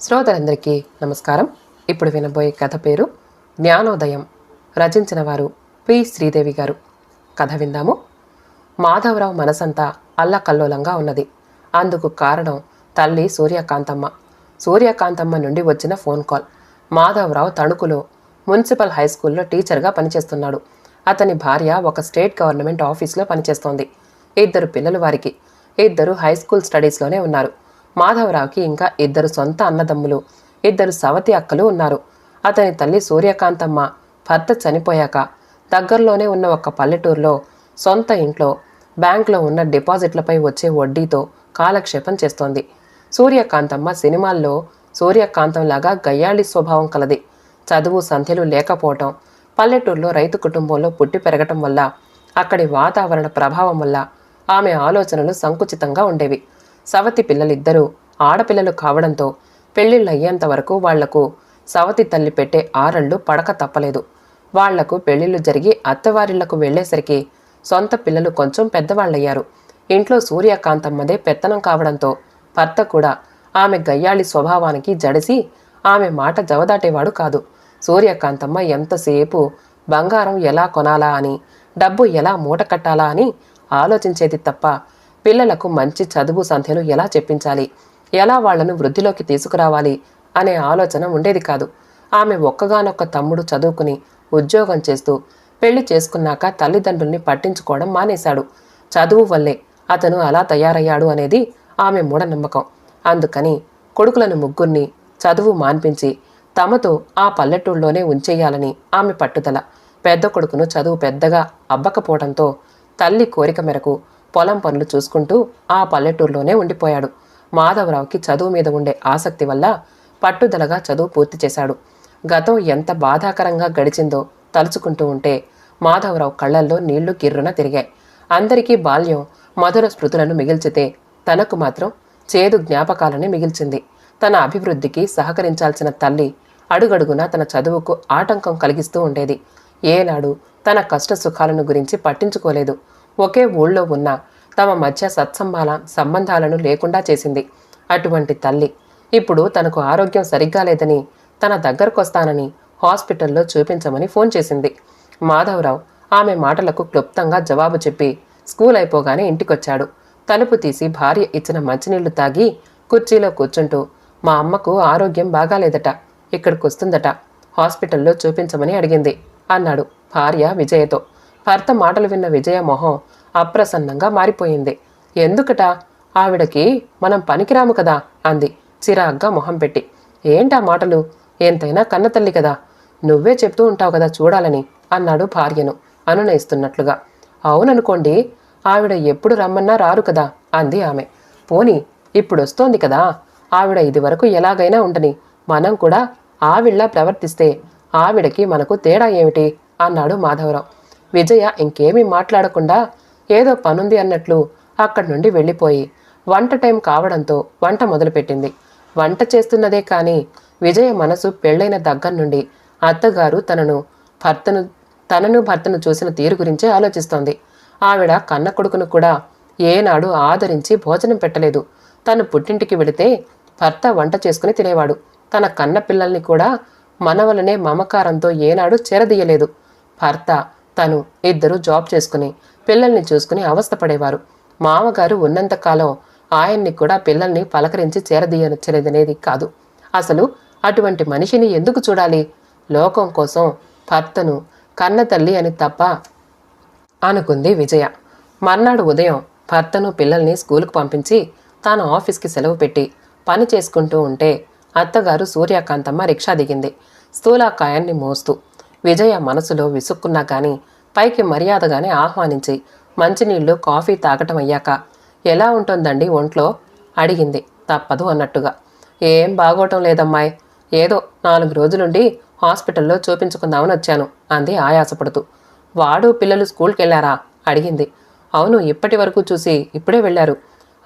శ్రోతలందరికీ నమస్కారం. ఇప్పుడు వినబోయే కథ పేరు జ్ఞానోదయం. రచించిన వారు పి. శ్రీదేవి గారు. కథ విందాము. మాధవరావు మనసంతా అల్లకల్లోలంగా ఉన్నది. అందుకు కారణం తల్లి సూర్యకాంతమ్మ. సూర్యకాంతమ్మ నుండి వచ్చిన ఫోన్ కాల్. మాధవరావు తణుకులో మున్సిపల్ హై స్కూల్లో టీచర్గా పనిచేస్తున్నాడు. అతని భార్య ఒక స్టేట్ గవర్నమెంట్ ఆఫీస్లో పనిచేస్తోంది. ఇద్దరు పిల్లలు వారికి. ఇద్దరు హై స్కూల్ స్టడీస్లోనే ఉన్నారు. మాధవరావుకి ఇంకా ఇద్దరు సొంత అన్నదమ్ములు ఇద్దరు సవతి అక్కలు ఉన్నారు. అతని తల్లి సూర్యకాంతమ్మ భర్త చనిపోయాక దగ్గరలోనే ఉన్న ఒక పల్లెటూరులో సొంత ఇంట్లో బ్యాంకులో ఉన్న డిపాజిట్లపై వచ్చే వడ్డీతో కాలక్షేపం చేస్తోంది. సూర్యకాంతమ్మ సినిమాల్లో సూర్యకాంతంలాగా గయ్యాళి స్వభావం కలది. చదువు సంధ్యలు లేకపోవటం పల్లెటూరులో రైతు కుటుంబంలో పుట్టి పెరగటం వల్ల అక్కడి వాతావరణ ప్రభావం వల్ల ఆమె ఆలోచనలు సంకుచితంగా ఉండేవి. సవతి పిల్లలిద్దరూ ఆడపిల్లలు కావడంతో పెళ్ళిళ్ళు అయ్యేంత వరకు వాళ్ళకు సవతి తల్లి పెట్టే ఆరళ్ళు పడక తప్పలేదు. వాళ్ళకు పెళ్ళిళ్ళు జరిగి అత్తవారిళ్ళకు వెళ్ళేసరికి సొంత పిల్లలు కొంచెం పెద్దవాళ్ళయ్యారు. ఇంట్లో సూర్యకాంతమ్మదే పెత్తనం కావడంతో భర్త కూడా ఆమె గయ్యాళి స్వభావానికి జడిసి ఆమె మాట జవదాటేవాడు కాదు. సూర్యకాంతమ్మ ఎంతసేపు బంగారం ఎలా కొనాలా అని డబ్బు ఎలా మూట కట్టాలా అని ఆలోచించేది తప్ప పిల్లలకు మంచి చదువు సంధ్యలు ఎలా చెప్పించాలి? ఎలా వాళ్ళను వృద్ధిలోకి తీసుకురావాలి? అనే ఆలోచన ఉండేది కాదు. ఆమె ఒక్కగానొక్క తమ్ముడు చదువుకుని ఉద్యోగం చేస్తూ పెళ్ళి చేసుకున్నాక తల్లిదండ్రుల్ని పట్టించుకోవడం మానేశాడు. చదువు వల్లే అతను అలా తయారయ్యాడు అనేది ఆమె మూఢనమ్మకం. అందుకని కొడుకులను ముగ్గురిని చదువు మాన్పించి తమతో ఆ పల్లెటూళ్ళలోనే ఉంచేయాలని ఆమె పట్టుదల. పెద్ద కొడుకును చదువు పెద్దగా అబ్బకపోవడంతో తల్లి కోరిక మేరకు పొలం పనులు చూసుకుంటూ ఆ పల్లెటూరులోనే ఉండిపోయాడు. మాధవరావుకి చదువు మీద ఉండే ఆసక్తి వల్ల పట్టుదలగా చదువు పూర్తి చేశాడు. గతం ఎంత బాధాకరంగా గడిచిందో తలుచుకుంటూ ఉంటే మాధవరావు కళ్ళల్లో నీళ్ళు గిర్రున తిరిగాయి. అందరికీ బాల్యం మధుర స్మృతులను మిగిల్చితే తనకు మాత్రం చేదు జ్ఞాపకాలని మిగిల్చింది. తన అభివృద్ధికి సహకరించాల్సిన తల్లి అడుగడుగునా తన చదువుకు ఆటంకం కలిగిస్తూ ఉండేది. ఏనాడు తన కష్ట సుఖాలను గురించి పట్టించుకోలేదు. ఒకే ఊళ్ళో ఉన్న తమ మధ్య సత్సంబాల సంబంధాలను లేకుండా చేసింది. అటువంటి తల్లి ఇప్పుడు తనకు ఆరోగ్యం సరిగ్గా లేదని తన దగ్గరకొస్తానని హాస్పిటల్లో చూపించమని ఫోన్ చేసింది. మాధవరావు ఆమె మాటలకు క్లుప్తంగా జవాబు చెప్పి స్కూల్ అయిపోగానే ఇంటికొచ్చాడు. తలుపు తీసి భార్య ఇచ్చిన మంచినీళ్ళు తాగి కుర్చీలో కూర్చుంటూ మా అమ్మకు ఆరోగ్యం బాగాలేదట ఇక్కడికి వస్తుందట హాస్పిటల్లో చూపించమని అడిగింది అన్నాడు భార్య విజయతో. భర్త మాటలు విన్న విజయ మొహం అప్రసన్నంగా మారిపోయింది. ఎందుకట? ఆవిడకి మనం పనికిరాము కదా అంది. చిరాగ్గా మొహం పెట్టి. ఏంటా మాటలు? ఎంతైనా కన్నతల్లి కదా. నువ్వే చెప్తూ ఉంటావు కదా చూడాలని అన్నాడు భార్యను అనునయిస్తున్నట్లుగా. అవుననుకోండి ఆవిడ ఎప్పుడు రమ్మన్నా రారు కదా అంది ఆమె. పోని ఇప్పుడు వస్తోంది కదా. ఆవిడ ఇదివరకు ఎలాగైనా ఉండని మనం కూడా ఆవిడలా ప్రవర్తిస్తే ఆవిడకి మనకు తేడా ఏమిటి? అన్నాడు మాధవరావు. విజయ ఇంకేమీ మాట్లాడకుండా ఏదో పనుంది అన్నట్లు అక్కడి నుండి వెళ్ళిపోయి వంట టైం కావడంతో వంట మొదలుపెట్టింది. వంట చేస్తున్నదే కానీ విజయ మనసు పెళ్ళైన దగ్గర నుండి అత్తగారు తనను భర్తను తనను భర్తను చూసిన తీరు గురించే ఆలోచిస్తోంది. ఆవిడ కన్న కొడుకును కూడా ఏనాడు ఆదరించి భోజనం పెట్టలేదు. తను పుట్టింటికి వెళితే భర్త వంట చేసుకుని తినేవాడు. తన కన్న పిల్లల్ని కూడా మనవలనే మమకారంతో ఏనాడు చేరదీయలేదు. భర్త తను ఇద్దరు జాబ్ చేసుకుని పిల్లల్ని చూసుకుని అవస్థపడేవారు మామగారు ఉన్నంతకాలం ఆయన్ని కూడా పిల్లల్ని పలకరించి చేరదీయనచ్చలేదనేది కాదు. అసలు అటువంటి మనిషిని ఎందుకు చూడాలి? లోకం కోసం భర్తను కన్న తల్లి అని తప్ప అనుకుంది విజయ. మర్నాడు ఉదయం భర్తను పిల్లల్ని స్కూలుకు పంపించి తాను ఆఫీస్కి సెలవు పెట్టి పని చేసుకుంటూ ఉంటే అత్తగారు సూర్యకాంతమ్మ రిక్షా దిగింది. స్థూలాకాయాన్ని మోస్తూ. విజయ మనసులో విసుక్కున్నా కానీ పైకి మర్యాదగానే ఆహ్వానించి మంచినీళ్ళు కాఫీ తాగటం అయ్యాక ఎలా ఉంటుందండి ఒంట్లో? అడిగింది. తప్పదు అన్నట్టుగా. ఏం బాగోటం లేదమ్మాయి. ఏదో నాలుగు రోజులుండి హాస్పిటల్లో చూపించుకుందామని వచ్చాను అంది ఆయాసపడుతూ. వాడు పిల్లలు స్కూల్కి వెళ్ళారా అడిగింది. అవును ఇప్పటి వరకు చూసి ఇప్పుడే వెళ్ళారు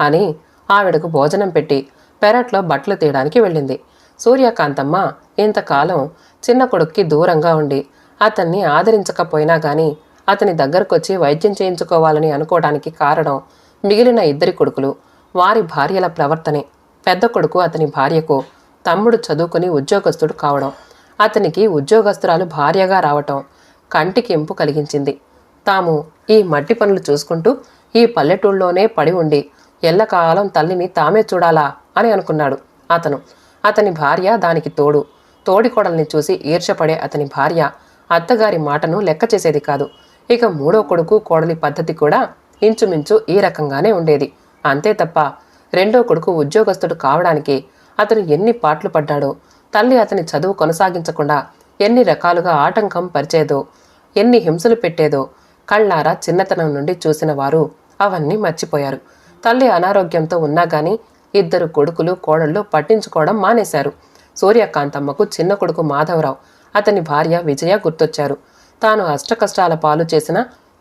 అని ఆవిడకు భోజనం పెట్టి పెరట్లో బట్టలు తీయడానికి వెళ్ళింది. సూర్యకాంతమ్మ ఇంతకాలం చిన్న కొడుక్కి దూరంగా ఉండి అతన్ని ఆదరించకపోయినా కానీ అతని దగ్గరకొచ్చి వైద్యం చేయించుకోవాలని అనుకోవడానికి కారణం మిగిలిన ఇద్దరి కొడుకులు. వారి భార్యల ప్రవర్తనే. పెద్ద కొడుకు అతని భార్యకు తమ్ముడు చదువుకుని ఉద్యోగస్తుడు కావడం. అతనికి ఉద్యోగస్తురాలు భార్యగా రావటం కంటికెంపు కలిగించింది. తాము ఈ మట్టి పనులు చూసుకుంటూ ఈ పల్లెటూళ్ళలోనే పడి ఉండి ఎల్లకాలం తల్లిని తామే చూడాలా అని అనుకున్నాడు అతను. అతని భార్య దానికి తోడు. తోడికోడల్ని చూసి ఈర్షపడే అతని భార్య అత్తగారి మాటను లెక్క చేసేది కాదు. ఇక మూడో కొడుకు కోడలి పద్ధతి కూడా ఇంచుమించు ఈ రకంగానే ఉండేది. అంతే తప్ప రెండో కొడుకు ఉద్యోగస్తుడు కావడానికి అతను ఎన్ని పాట్లు పడ్డాడో తల్లి అతని చదువు కొనసాగించకుండా ఎన్ని రకాలుగా ఆటంకం పరిచేదో ఎన్ని హింసలు పెట్టేదో కళ్ళారా చిన్నతనం నుండి చూసిన వారు అవన్నీ మర్చిపోయారు. తల్లి అనారోగ్యంతో ఉన్నా గాని ఇద్దరు కొడుకులు కోడళ్ళు పట్టించుకోవడం మానేశారు. సూర్యకాంతమ్మకు చిన్న కొడుకు మాధవరావు అతని భార్య విజయ గుర్తొచ్చారు. తాను అష్టకష్టాల పాలు చేసిన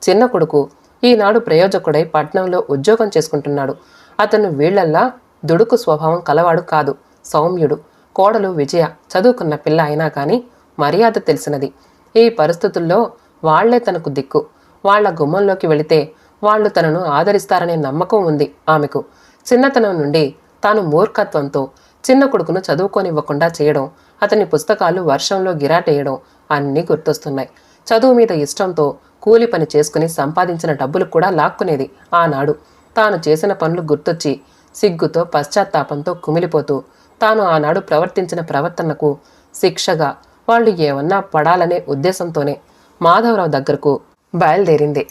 చిన్న కొడుకు ఈనాడు ప్రయోజకుడై పట్నంలో ఉద్యోగం చేసుకుంటున్నాడు. అతను వీళ్ళల్లా దుడుకు స్వభావం కలవాడు కాదు. సౌమ్యుడు. కోడలు విజయ చదువుకున్న పిల్ల అయినా కానీ మర్యాద తెలిసినది. ఈ పరిస్థితుల్లో వాళ్ళే తనకు దిక్కు. వాళ్ళ గుమ్మంలోకి వెళితే వాళ్ళు తనను ఆదరిస్తారనే నమ్మకం ఉంది ఆమెకు. చిన్నతనం నుండి తాను మూర్ఖత్వంతో చిన్న కొడుకును చదువుకోనివ్వకుండా చేయడం అతని పుస్తకాలు వర్షంలో గిరాటేయడం అన్నీ గుర్తొస్తున్నాయి. చదువు మీద ఇష్టంతో కూలి పని చేసుకుని సంపాదించిన డబ్బులు కూడా లాక్కునేది ఆనాడు. తాను చేసిన పనులు గుర్తొచ్చి సిగ్గుతో పశ్చాత్తాపంతో కుమిలిపోతూ తాను ఆనాడు ప్రవర్తించిన ప్రవర్తనకు శిక్షగా వాళ్ళు ఏమన్నా పడాలనే ఉద్దేశంతోనే మాధవరావు దగ్గరకు బయలుదేరింది.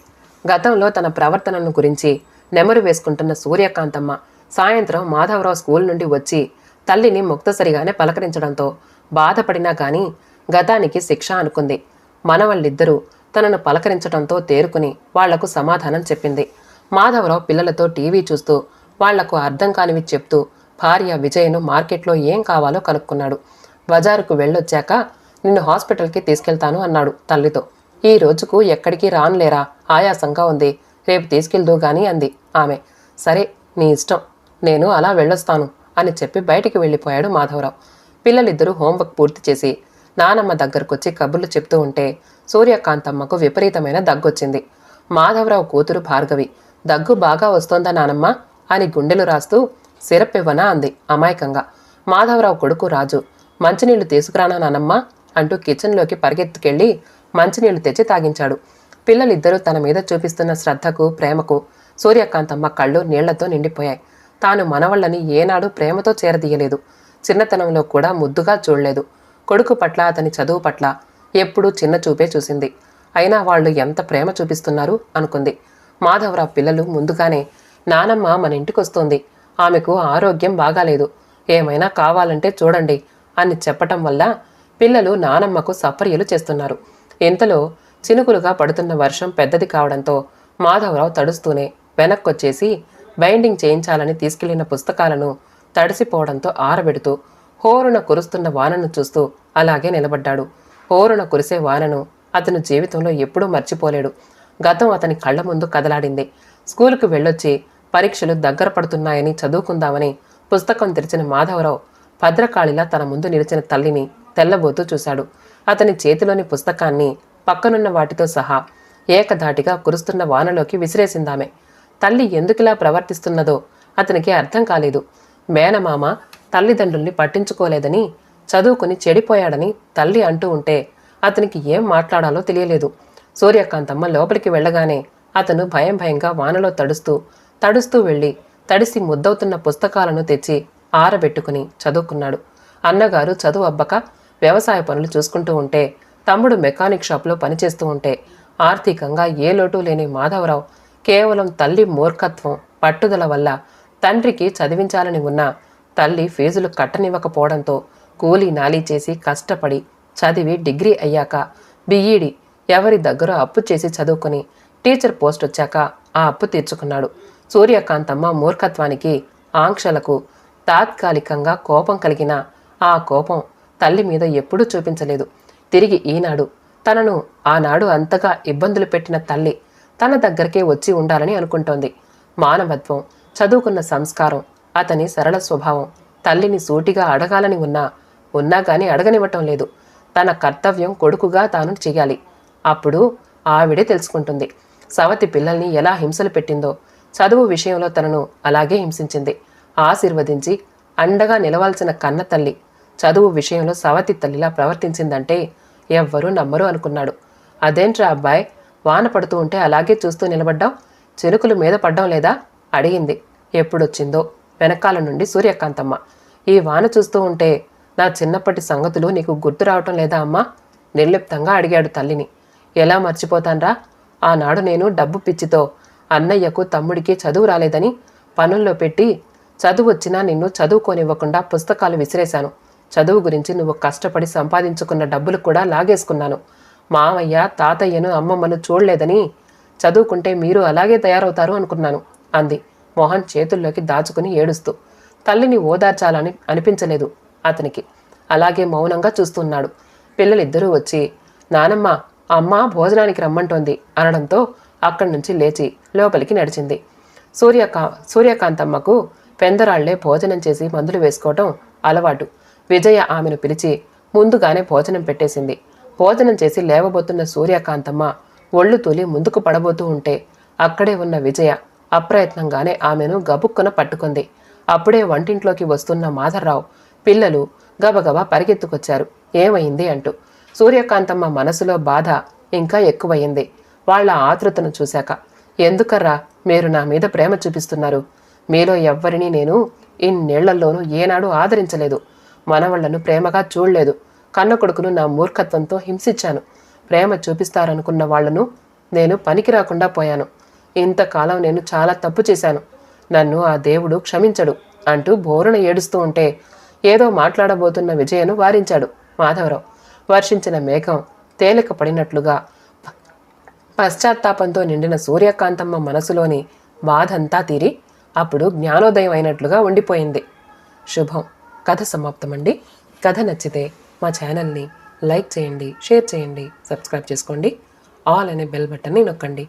గతంలో తన ప్రవర్తనను గురించి నెమరు వేసుకుంటున్న సూర్యకాంతమ్మ సాయంత్రం మాధవరావు స్కూల్ నుండి వచ్చి తల్లిని ముక్తసరిగానే పలకరించడంతో బాధపడినా కానీ గతానికి శిక్ష అనుకుంది. మనవళ్ళిద్దరూ తనను పలకరించడంతో తేరుకుని వాళ్ళకు సమాధానం చెప్పింది. మాధవరావు పిల్లలతో టీవీ చూస్తూ వాళ్ళకు అర్థం కానివి చెప్తూ భార్య విజయను మార్కెట్లో ఏం కావాలో కనుక్కున్నాడు. బజారుకు వెళ్ళొచ్చాక నిన్ను హాస్పిటల్కి తీసుకెళ్తాను అన్నాడు తల్లితో. ఈ రోజుకు ఎక్కడికి రానులేరా? ఆయాసంగా ఉంది. రేపు తీసుకెళ్దు గాని అంది ఆమె. సరే నీ ఇష్టం. నేను అలా వెళ్ళొస్తాను అని చెప్పి బయటికి వెళ్ళిపోయాడు మాధవరావు. పిల్లలిద్దరూ హోంవర్క్ పూర్తి చేసి నానమ్మ దగ్గరకొచ్చి కబుర్లు చెప్తూ ఉంటే సూర్యకాంతమ్మకు విపరీతమైన దగ్గొచ్చింది. మాధవరావు కూతురు భార్గవి దగ్గు బాగా వస్తోందా నానమ్మ? అని గుండెలు రాస్తూ సిరప్ ఇవ్వనా అంది అమాయకంగా. మాధవరావు కొడుకు రాజు మంచినీళ్ళు తీసుకురానా నానమ్మ? అంటూ కిచెన్లోకి పరిగెత్తుకెళ్ళి మంచినీళ్ళు తెచ్చి తాగించాడు. పిల్లలిద్దరూ తన మీద చూపిస్తున్న శ్రద్ధకు ప్రేమకు సూర్యకాంతమ్మ కళ్ళు నీళ్ళతో నిండిపోయాయి. తాను మనవళ్ళని ఏనాడు ప్రేమతో చేరదీయలేదు. చిన్నతనంలో కూడా ముద్దుగా చూడలేదు. కొడుకు పట్ల అతని చదువు పట్ల ఎప్పుడూ చిన్న చూపే చూసింది. అయినా వాళ్ళు ఎంత ప్రేమ చూపిస్తున్నారు అనుకుంది. మాధవరావు పిల్లలు ముందుగానే నానమ్మ మన ఇంటికొస్తోంది. ఆమెకు ఆరోగ్యం బాగాలేదు. ఏమైనా కావాలంటే చూడండి అని చెప్పటం వల్ల పిల్లలు నానమ్మకు సఫర్యలు చేస్తున్నారు. ఇంతలో చినుకులుగా పడుతున్న వర్షం పెద్దది కావడంతో మాధవరావు తడుస్తూనే వెనక్కొచ్చేసి బైండింగ్ చేయించాలని తీసుకెళ్ళిన పుస్తకాలను తడిసిపోవడంతో ఆరబెడుతూ హోరున కురుస్తున్న వానను చూస్తూ అలాగే నిలబడ్డాడు. హోరున కురిసే వానను అతను జీవితంలో ఎప్పుడూ మర్చిపోలేడు. గతం అతని కళ్ళ ముందు కదలాడింది. స్కూలుకు వెళ్ళొచ్చి పరీక్షలు దగ్గర పడుతున్నాయని చదువుకుందామని పుస్తకం తెరిచిన మాధవరావు భద్రకాళిలా తన ముందు నిలిచిన తల్లిని తెల్లబోతూ చూశాడు. అతని చేతిలోని పుస్తకాన్ని పక్కనున్న వాటితో సహా ఏకధాటిగా కురుస్తున్న వానలోకి విసిరేసిందామె. తల్లి ఎందుకిలా ప్రవర్తిస్తున్నదో అతనికి అర్థం కాలేదు. మేనమామ తల్లిదండ్రుల్ని పట్టించుకోలేదని చదువుకుని చెడిపోయాడని తల్లి అంటూ ఉంటే అతనికి ఏం మాట్లాడాలో తెలియలేదు. సూర్యకాంతమ్మ లోపలికి వెళ్ళగానే అతను భయం భయంగా వానలో తడుస్తూ తడుస్తూ వెళ్ళి తడిసి ముద్దవుతున్న పుస్తకాలను తెచ్చి ఆరబెట్టుకుని చదువుకున్నాడు. అన్నగారు చదువు అబ్బక వ్యవసాయ పనులు చూసుకుంటూ ఉంటే తమ్ముడు మెకానిక్ షాప్లో పనిచేస్తూ ఉంటే ఆర్థికంగా ఏ లోటు లేని మాధవరావు కేవలం తల్లి మూర్ఖత్వం పట్టుదల వల్ల తండ్రికి చదివించాలని ఉన్న తల్లి ఫీజులు కట్టనివ్వకపోవడంతో కూలీ నాలీ చేసి కష్టపడి చదివి డిగ్రీ అయ్యాక బిఈడి ఎవరి దగ్గర అప్పు చేసి చదువుకుని టీచర్ పోస్ట్ వచ్చాక ఆ అప్పు తీర్చుకున్నాడు. సూర్యకాంతమ్మ మూర్ఖత్వానికి ఆంక్షలకు తాత్కాలికంగా కోపం కలిగిన ఆ కోపం తల్లి మీద ఎప్పుడూ చూపించలేదు. తిరిగి ఈనాడు తనను ఆనాడు అంతగా ఇబ్బందులు పెట్టిన తల్లి తన దగ్గరికే వచ్చి ఉండాలని అనుకుంటోంది. మానవత్వం చదువుకున్న సంస్కారం అతని సరళ స్వభావం తల్లిని సూటిగా అడగాలని ఉన్నా ఉన్నా గాని అడగనివ్వటం లేదు. తన కర్తవ్యం కొడుకుగా తాను చేయాలి అప్పుడు ఆవిడే తెలుసుకుంటుంది. సవతి పిల్లల్ని ఎలా హింసలు పెట్టిందో చదువు విషయంలో తనను అలాగే హింసించింది. ఆశీర్వదించి అండగా నిలవాల్సిన కన్న తల్లి చదువు విషయంలో సవతి తల్లిలా ప్రవర్తించిందంటే ఎవ్వరూ నమ్మరు అనుకున్నాడు. అదేంట్రా అబ్బాయి వాన పడుతూ ఉంటే అలాగే చూస్తూ నిలబడ్డావు? చెరుకులు మీద పడ్డం లేదా? అడిగింది. ఎప్పుడొచ్చిందో? వెనకాల నుండి సూర్యకాంతమ్మ. ఈ వాన చూస్తూ ఉంటే నా చిన్నప్పటి సంగతులు నీకు గుర్తు రావటం లేదా అమ్మా? నిర్లిప్తంగా అడిగాడు తల్లిని. ఎలా మర్చిపోతాన్రా? ఆనాడు నేను డబ్బు పిచ్చితో అన్నయ్యకు తమ్ముడికి చదువు రాలేదని పనుల్లో పెట్టి చదువు వచ్చినా నిన్ను చదువుకోనివ్వకుండా పుస్తకాలు విసిరేశాను. చదువు గురించి నువ్వు కష్టపడి సంపాదించుకున్న డబ్బులు కూడా లాగేసుకున్నాను. మామయ్య తాతయ్యను అమ్మమ్మను చూడలేదని చదువుకుంటే మీరు అలాగే తయారవుతారు అనుకున్నాను. అంది. మోహన్ చేతుల్లోకి దాచుకుని ఏడుస్తూ తల్లిని ఓదార్చాలని అనిపించలేదు అతనికి. అలాగే మౌనంగా చూస్తున్నాడు. పిల్లలిద్దరూ వచ్చి నానమ్మ అమ్మ భోజనానికి రమ్మంటోంది అనడంతో అక్కడి నుంచి లేచి లోపలికి నడిచింది. సూర్యకా సూర్యకాంతమ్మకు పెందరాళ్ళే భోజనం చేసి మందులు వేసుకోవటం అలవాటు. విజయ ఆమెను పిలిచి ముందుగానే భోజనం పెట్టేసింది. భోజనం చేసి లేవబోతున్న సూర్యకాంతమ్మ ఒళ్ళు తూలి ముందుకు పడబోతూ ఉంటే అక్కడే ఉన్న విజయ అప్రయత్నంగానే ఆమెను గబుక్కున పట్టుకుంది. అప్పుడే వంటింట్లోకి వస్తున్న మాధర్రావు పిల్లలు గబగబా పరిగెత్తుకొచ్చారు. ఏమైంది అంటూ. సూర్యకాంతమ్మ మనసులో బాధ ఇంకా ఎక్కువయింది. వాళ్ళ ఆతృతను చూశాక. ఎందుకర్రా మీరు నా మీద ప్రేమ చూపిస్తున్నారు? మీలో ఎవ్వరినీ నేను ఇన్నేళ్ళలోనూ ఏనాడు ఆదరించలేదు. మనవళ్ళను ప్రేమగా చూడలేదు. కన్న కొడుకును నా మూర్ఖత్వంతో హింసించాను. ప్రేమ చూపిస్తారనుకున్న వాళ్ళను నేను పనికి రాకుండా పోయాను. ఇంతకాలం నేను చాలా తప్పు చేశాను. నన్ను ఆ దేవుడు క్షమించడు అంటూ బోరున ఏడుస్తూ ఉంటే ఏదో మాట్లాడబోతున్న విజయను వారించాడు మాధవరావు. వర్షించిన మేఘం తేలిక పడినట్లుగా పశ్చాత్తాపంతో నిండిన సూర్యకాంతమ్మ మనసులోని బాధంతా తీరి అప్పుడు జ్ఞానోదయం అయినట్లుగా ఉండిపోయింది. శుభం. కథ సమాప్తమండి. కథ నచ్చితే మా ఛానల్ని లైక్ చేయండి షేర్ చేయండి సబ్స్క్రైబ్ చేసుకోండి. ఆల్ అనే బెల్ బటన్ని నొక్కండి.